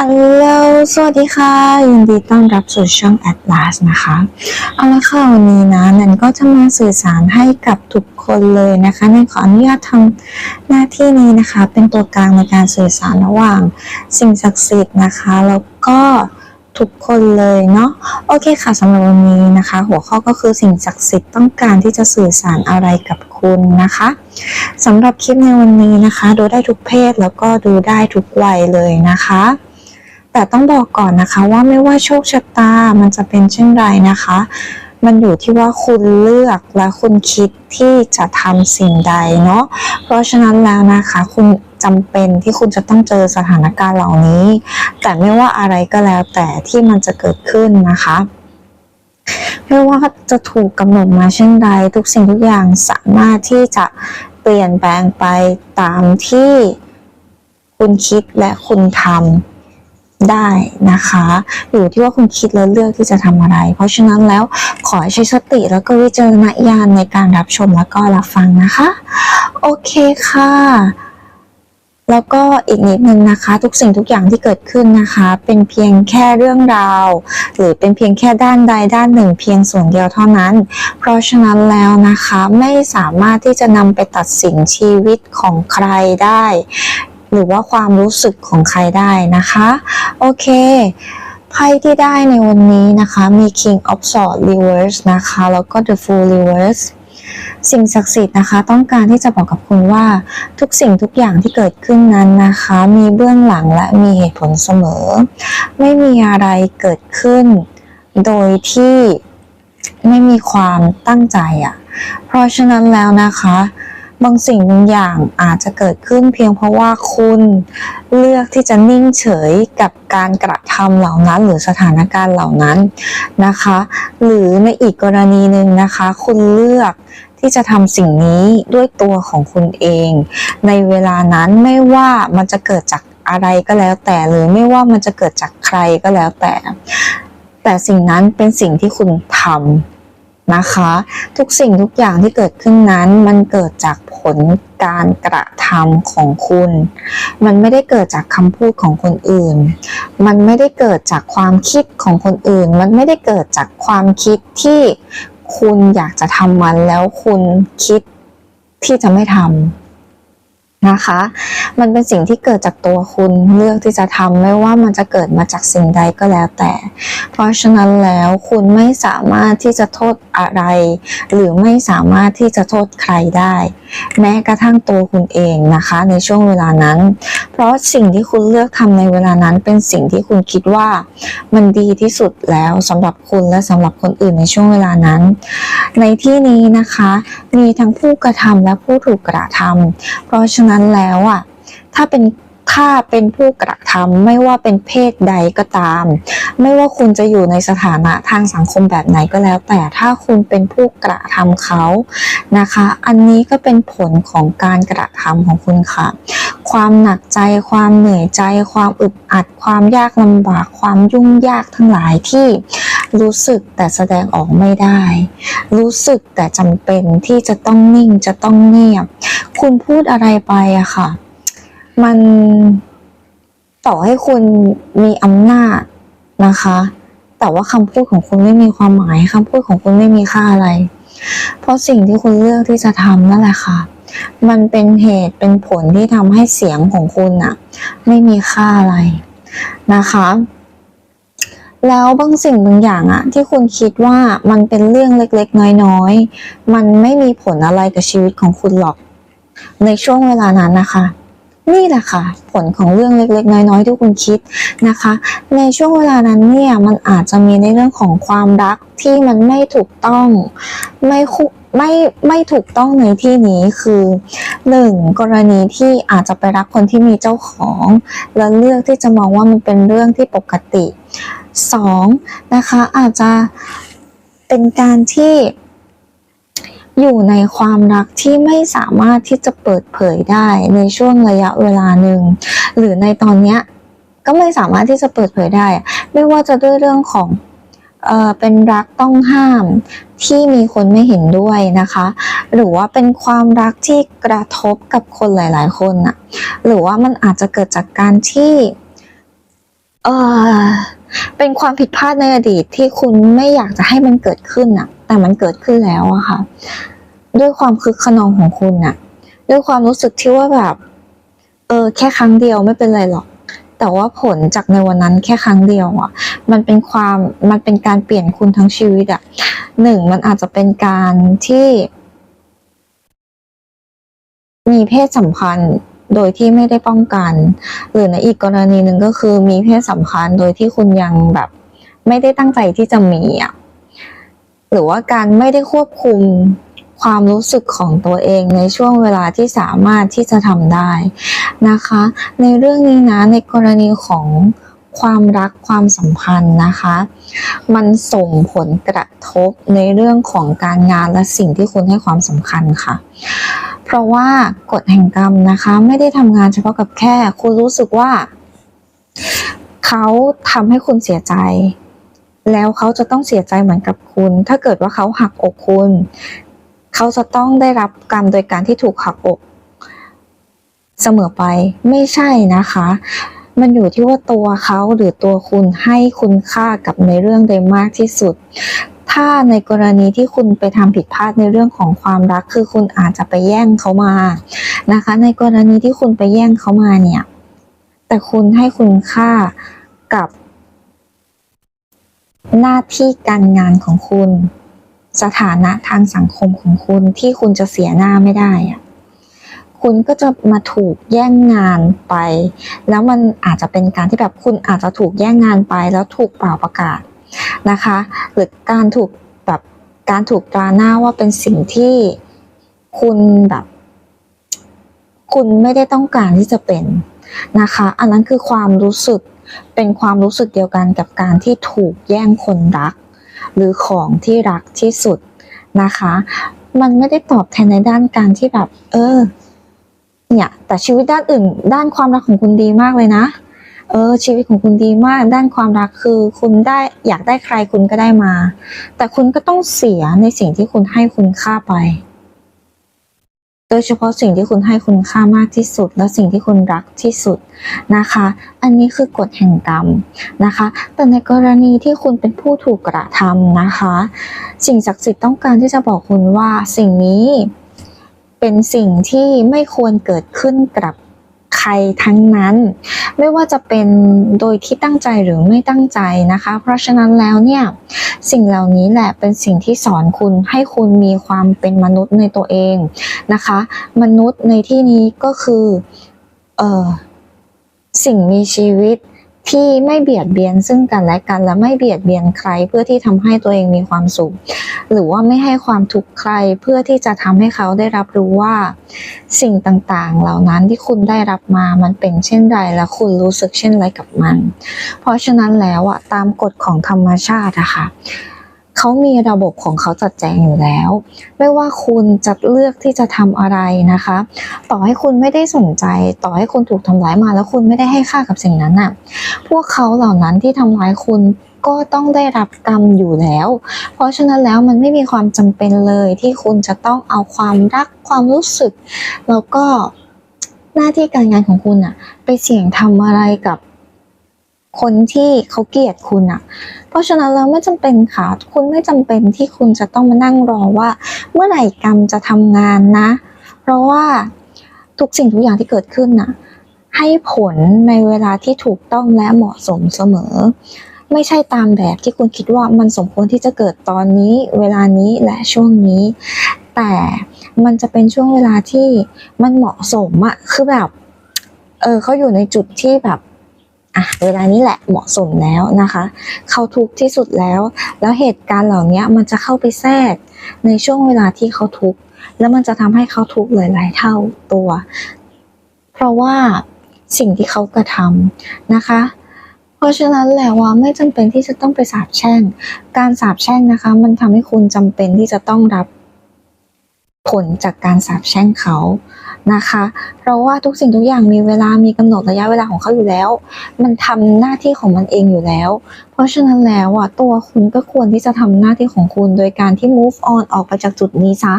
อัลโหลสวัสดีค่ะ ยินดีต้อนรับสู่ช่อง Atlas นะคะ เอาละค่ะวันนี้นะนันก็จะมาสื่อสารให้กับทุกคนเลยนะคะนันขออนุญาตทำหน้าที่นี้นะคะ เป็นตัวกลางในการสื่อสารระหว่าง สิ่งศักดิ์สิทธิ์นะคะ แล้วก็ทุกคนเลยเนาะโอเคค่ะสำหรับวันนี้นะคะ หัวข้อก็คือสิ่งศักดิ์สิทธิ์ต้องการที่จะสื่อสารอะไรกับคุณนะคะสำหรับคลิปในวันนี้นะคะ ดูได้ทุกเพศแล้วก็ดูได้ทุกวัยเลยนะคะ แต่ต้องบอกก่อนนะคะว่าไม่ว่าโชคชะตามันจะเป็นเช่นไรนะคะ มันอยู่ที่ว่าคุณเลือกและคุณคิดที่จะทำสิ่งใดเนาะเพราะฉะนั้นแล้วนะคะ คุณจำเป็นที่คุณจะต้องเจอสถานการณ์เหล่านี้ แต่ไม่ว่าอะไรก็แล้วแต่ที่มันจะเกิดขึ้นนะคะไม่ว่าจะถูกกำหนดมาเช่นใด ทุกสิ่งทุกอย่างสามารถที่จะเปลี่ยนแปลงไปตามที่คุณคิดและคุณทำ ได้นะคะ อยู่ที่ว่าคุณคิดแล้วเลือกที่จะทำอะไร เพราะฉะนั้นแล้วขอให้ใช้สติแล้วก็วิจารณญาณในการรับชมแล้วก็รับฟังนะคะ โอเคค่ะ แล้วก็อีกนิดนึงนะคะ ทุกสิ่งทุกอย่างที่เกิดขึ้นนะคะ เป็นเพียงแค่เรื่องราว หรือเป็นเพียงแค่ด้านใดด้านหนึ่ง เพียงส่วนเดียวเท่านั้น เพราะฉะนั้นแล้วนะคะไม่สามารถที่จะนำไปตัดสินชีวิตของใครได้ หรือว่าความรู้สึกของใครได้นะคะ โอเคไพ่ที่ได้ในวันนี้นะคะมี King of Swords Reverse นะคะ แล้วก็ The Fool Reverse สิ่งศักดิ์สิทธิ์นะคะ ต้องการที่จะบอกกับคุณว่าทุกสิ่งทุกอย่างที่เกิดขึ้นนั้นนะคะ มีเบื้องหลังและมีเหตุผลเสมอ ไม่มีอะไรเกิดขึ้น โดยที่ไม่มีความตั้งใจอะ่ะ เพราะฉะนั้นแล้วนะคะ บางสิ่งบางอย่างอาจจะเกิดขึ้นเพียงเพราะว่าคุณเลือกที่จะนิ่งเฉยกับการกระทำเหล่านั้นหรือสถานการณ์เหล่านั้นนะคะ หรือในอีกกรณีหนึ่งนะคะ คุณเลือกที่จะทำสิ่งนี้ด้วยตัวของคุณเอง ในเวลานั้นไม่ว่ามันจะเกิดจากอะไรก็แล้วแต่หรือไม่ว่ามันจะเกิดจากใครก็แล้วแต่ แต่สิ่งนั้นเป็นสิ่งที่คุณทำนะคะ ทุกสิ่งทุกอย่างที่เกิดขึ้นนั้นมันเกิดจาก ลการกระทำของคุณ มันไม่ได้เกิดจากคำพูดของคนอื่น มันไม่ได้เกิดจากความคิดของคนอื่น มันไม่ได้เกิดจากความคิดที่คุณอยากจะทำมันแล้วคุณคิดที่จะไม่ทำนะคะ มันเป็นสิ่งที่เกิดจากตัวคุณเลือกที่จะทำไม่ว่ามันจะเกิดมาจากสิ่งใดก็แล้วแต่ เพราะฉะนั้นแล้วคุณไม่สามารถที่จะโทษอะไร หรือไม่สามารถที่จะโทษใครได้แม้กระทั่งตัวคุณเองนะคะ ในช่วงเวลานั้น เพราะสิ่งที่คุณเลือกทำในเวลานั้นเป็นสิ่งที่คุณคิดว่า มันดีที่สุดแล้วสำหรับคุณและสำหรับคนอื่นในช่วงเวลานั้น ในที่นี้นะคะ มีทั้งผู้กระทำและผู้ถูกกระทำเพราะฉะนั้นแล้วอะถ้าเป็น ถ้าเป็นผู้กระทำไม่ว่าเป็นเพศใดก็ตาม ไม่ว่าคุณจะอยู่ในสถานะทางสังคมแบบไหนก็แล้ว แต่ถ้าคุณเป็นผู้กระทำเขานะคะ อันนี้ก็เป็นผลของการกระทำของคุณค่ะ ความหนักใจความเหนื่อยใจ ความอึดอัด ความยากลำบาก ความยุ่งยากทั้งหลายที่รู้สึกแต่แสดงออกไม่ได้ รู้สึกแต่จำเป็นที่จะต้องนิ่งจะต้องเงียบ คุณพูดอะไรไปอะค่ะ มันต่อให้คุณมีอำนาจนะคะ แต่ว่าคำพูดของคุณไม่มีความหมายคำพูดของคุณไม่มีค่าอะไร เพราะสิ่งที่คุณเลือกที่จะทำนั่นแหละค่ะ มันเป็นเหตุเป็นผลที่ทำให้เสียงของคุณอะไม่มีค่าอะไรนะคะแล้วบางสิ่งบางอย่างอะที่คุณคิดว่ามันเป็นเรื่องเล็กๆ น้อยๆ มันไม่มีผลอะไรกับชีวิตของคุณหรอก ในช่วงเวลานั้นนะคะ นี่แหละค่ะ ผลของเรื่องเล็กๆ น้อยๆที่คุณคิดนะคะ ในช่วงเวลานั้นเนี่ยมันอาจจะมีในเรื่องของความรักที่มันไม่ถูกต้องไม่คุไม่ไม่ถูกต้องในที่นี้คือหนึ่งกรณีที่อาจจะไปรักคนที่มีเจ้าของ แล้วเลือกที่จะมองว่ามันเป็นเรื่องที่ปกติสองนะคะอาจจะเป็นการที่ อยู่ในความรักที่ไม่สามารถที่จะเปิดเผยได้ในช่วงระยะเวลาหนึ่ง หรือในตอนเนี้ยก็ไม่สามารถที่จะเปิดเผยได้ ไม่ว่าจะด้วยเรื่องของเออเป็นรักต้องห้ามที่มีคนไม่เห็นด้วยนะคะ หรือว่าเป็นความรักที่กระทบกับคนหลาย ๆ คนน่ะ หรือว่ามันอาจจะเกิดจากการที่เออเป็นความผิดพลาดในอดีตที่คุณไม่อยากจะให้มันเกิดขึ้นอะ แต่มันเกิดขึ้นแล้วอะค่ะ ด้วยความคึกขนองของคุณอะด้วยความรู้สึกที่ว่าแบบ เออ แค่ครั้งเดียวไม่เป็นไรหรอก แต่ว่าผลจากในวันนั้นแค่ครั้งเดียวอะมันเป็นความมันเป็นการเปลี่ยนคุณทั้งชีวิตอะหนึ่งมันอาจจะเป็นการที่ มีเพศสัมพันธ์โดยที่ไม่ได้ป้องกัน หรือในอีกกรณีหนึ่งก็คือมีเพศสัมพันธ์โดยที่คุณยังแบบ ไม่ได้ตั้งใจที่จะมีอะ หรือว่าการไม่ได้ควบคุมความรู้สึกของตัวเองในช่วงเวลาที่สามารถที่จะทำได้นะคะ ในเรื่องนี้นะในกรณีของความรักความสัมพันธ์นะคะ มันส่งผลกระทบในเรื่องของการงานและสิ่งที่คุณให้ความสำคัญค่ะ เพราะว่ากฎแห่งกรรมนะคะ ไม่ได้ทำงานเฉพาะกับแค่ คุณรู้สึกว่า เขาทำให้คุณเสียใจ แล้วเขาจะต้องเสียใจเหมือนกับคุณ ถ้าเกิดว่าเขาหักอกคุณ เขาจะต้องได้รับกรรมโดยการที่ถูกหักอก เสมอไปไม่ใช่นะคะ มันอยู่ที่ว่าตัวเขาหรือตัวคุณให้คุณค่ากับในเรื่องใดมากที่สุด ถ้าในกรณีที่คุณไปทำผิดพลาดในเรื่องของความรัก คือคุณอาจจะไปแย่งเขามานะคะ ในกรณีที่คุณไปแย่งเขามาเนี่ย แต่คุณให้คุณค่ากับ หน้าที่การงานของคุณ สถานะทางสังคมของคุณที่คุณจะเสียหน้าไม่ได้อะคุณก็จะมาถูกแย่งงานไป แล้วมันอาจจะเป็นการที่แบบคุณอาจจะถูกแย่งงานไป แล้วถูกเปล่าประกาศนะคะ หรือการถูกแบบการถูกตราหน้าว่าเป็นสิ่งที่คุณแบบ คุณไม่ได้ต้องการที่จะเป็นนะคะ อันนั้นคือความรู้สึก เป็นความรู้สึกเดียวกันกับการที่ถูกแย่งคนรัก หรือของที่รักที่สุดนะคะ มันไม่ได้ตอบแทนในด้านการที่แบบ เออ เนี่ย แต่ชีวิตด้านอื่น ด้านความรักของคุณดีมากเลยนะ เออ ชีวิตของคุณดีมาก ด้านความรักคือคุณได้อยากได้ใครคุณก็ได้มา แต่คุณก็ต้องเสียในสิ่งที่คุณให้คุณค่าไป โดยเฉพาะสิ่งที่คุณให้คุณค่ามากที่สุด และสิ่งที่คุณรักที่สุดนะคะ อันนี้คือกฎแห่งกรรมนะคะ แต่ในกรณีที่คุณเป็นผู้ถูกกระทำนะคะ สิ่งศักดิ์สิทธิ์ต้องการที่จะบอกคุณว่าสิ่งนี้เป็นสิ่งที่ไม่ควรเกิดขึ้นกับ ใครทั้งนั้น ไม่ว่าจะเป็นโดยที่ตั้งใจหรือไม่ตั้งใจนะคะ เพราะฉะนั้นแล้วเนี่ยสิ่งเหล่านี้แหละเป็นสิ่งที่สอนคุณให้คุณมีความเป็นมนุษย์ในตัวเองนะคะ มนุษย์ในที่นี้ก็คือออสิ่งมีชีวิต ที่ไม่เบียดเบียนซึ่งกันและกันและไม่เบียดเบียนใครเพื่อที่ทำให้ตัวเองมีความสุข หรือว่าไม่ให้ความทุกข์ใครเพื่อที่จะทำให้เขาได้รับรู้ว่า สิ่งต่างๆ เหล่านั้นที่คุณได้รับมามันเป็นเช่นไรและคุณรู้สึกเช่นไรกับมัน เพราะฉะนั้นแล้วอะตามกฎของธรรมชาติอะค่ะ เขามีระบบของเขาจัดแจงอยู่แล้ว ไม่ว่าคุณจะเลือกที่จะทำอะไรนะคะ ต่อให้คุณไม่ได้สนใจ ต่อให้คุณถูกทำร้ายมาแล้วคุณไม่ได้ให้ค่ากับสิ่งนั้นน่ะ พวกเขาเหล่านั้นที่ทำร้ายคุณก็ต้องได้รับกรรมอยู่แล้ว เพราะฉะนั้นแล้วมันไม่มีความจำเป็นเลยที่คุณจะต้องเอาความรักความรู้สึก แล้วก็หน้าที่การงานของคุณอะไปเสี่ยงทำอะไรกับ คนที่เขาเกลียดคุณอะเพราะฉะนั้นแล้วไม่จำเป็นค่ะ คุณไม่จำเป็นที่คุณจะต้องมานั่งรอว่า เมื่อไหร่กรรมจะทำงานนะ เพราะว่าทุกสิ่งทุกอย่างที่เกิดขึ้นน่ะ ให้ผลในเวลาที่ถูกต้องและเหมาะสมเสมอ ไม่ใช่ตามแบบที่คุณคิดว่ามันสมควรที่จะเกิดตอนนี้ เวลานี้และช่วงนี้ แต่มันจะเป็นช่วงเวลาที่มันเหมาะสมอะคือแบบเออเขาอยู่ในจุดที่แบบ อะเวลานี้แหละเหมาะสมแล้วนะคะ เขาทุกข์ที่สุดแล้ว แล้วเหตุการณ์เหล่านี้มันจะเข้าไปแทรกในช่วงเวลาที่เขาทุกข์แล้วมันจะทำให้เขาทุกข์หลาย ๆ เท่าตัว เพราะว่าสิ่งที่เขากระทำนะคะ เพราะฉะนั้นแล้วว่าไม่จำเป็นที่จะต้องไปสาบแช่ง การสาบแช่งนะคะ มันทำให้คุณจำเป็นที่จะต้องรับผลจากการสาบแช่งเขา นะคะ เพราะว่าทุกสิ่งทุกอย่างมีเวลามีกำหนดระยะเวลาของเขาอยู่แล้ว มันทำหน้าที่ของมันเองอยู่แล้ว เพราะฉะนั้นแล้วอะตัวคุณก็ควรที่จะทำหน้าที่ของคุณโดยการที่ move on ออกไปจากจุดนี้ซะ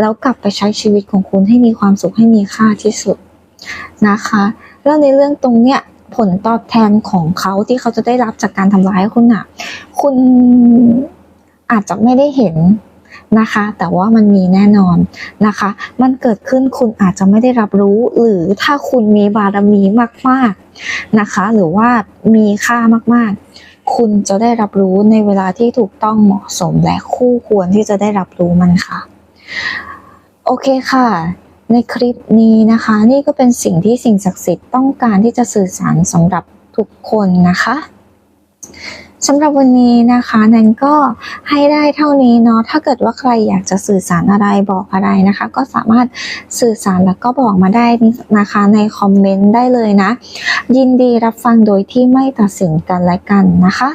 แล้วกลับไปใช้ชีวิตของคุณให้มีความสุขให้มีค่าที่สุดนะคะแล้วในเรื่องตรงเนี้ยผลตอบแทนของเขาที่เขาจะได้รับจากการทำร้ายคุณอะ คุณอาจจะไม่ได้เห็น นะคะ แต่ว่ามันมีแน่นอนนะคะ มันเกิดขึ้นคุณอาจจะไม่ได้รับรู้ หรือถ้าคุณมีบารมีมากๆนะคะ หรือว่ามีค่ามากๆ คุณจะได้รับรู้ในเวลาที่ถูกต้องเหมาะสมและคู่ควรที่จะได้รับรู้มันค่ะ โอเคค่ะ ในคลิปนี้นะคะ นี่ก็เป็นสิ่งที่สิ่งศักดิ์สิทธิ์ต้องการที่จะสื่อสารสำหรับทุกคนนะคะ สำหรับวันนี้นะคะแนนก็ให้ได้เท่านี้เนาะถ้าเกิดว่าใครอยากจะสื่อสารอะไรบอกอะไรนะคะ ก็สามารถสื่อสารแล้วก็บอกมาได้นะคะในคอมเมนต์ได้เลยนะ ยินดีรับฟังโดยที่ไม่ตัดสินกันและกันนะคะ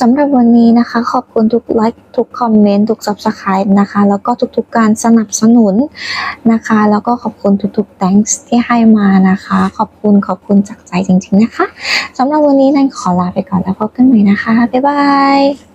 สำหรับวันนี้นะคะ ขอบคุณทุกไลค์ทุกคอมเมนต์ทุก subscribe นะคะแล้วก็ทุกๆการสนับสนุนนะคะ แล้วก็ขอบคุณทุกๆ thanks ที่ให้มานะคะ ขอบคุณขอบคุณจากใจจริง ๆนะคะสำหรับวันนี้นันขอลาไปก่อนแล้วพบกันใหม่นะคะบ๊ายบาย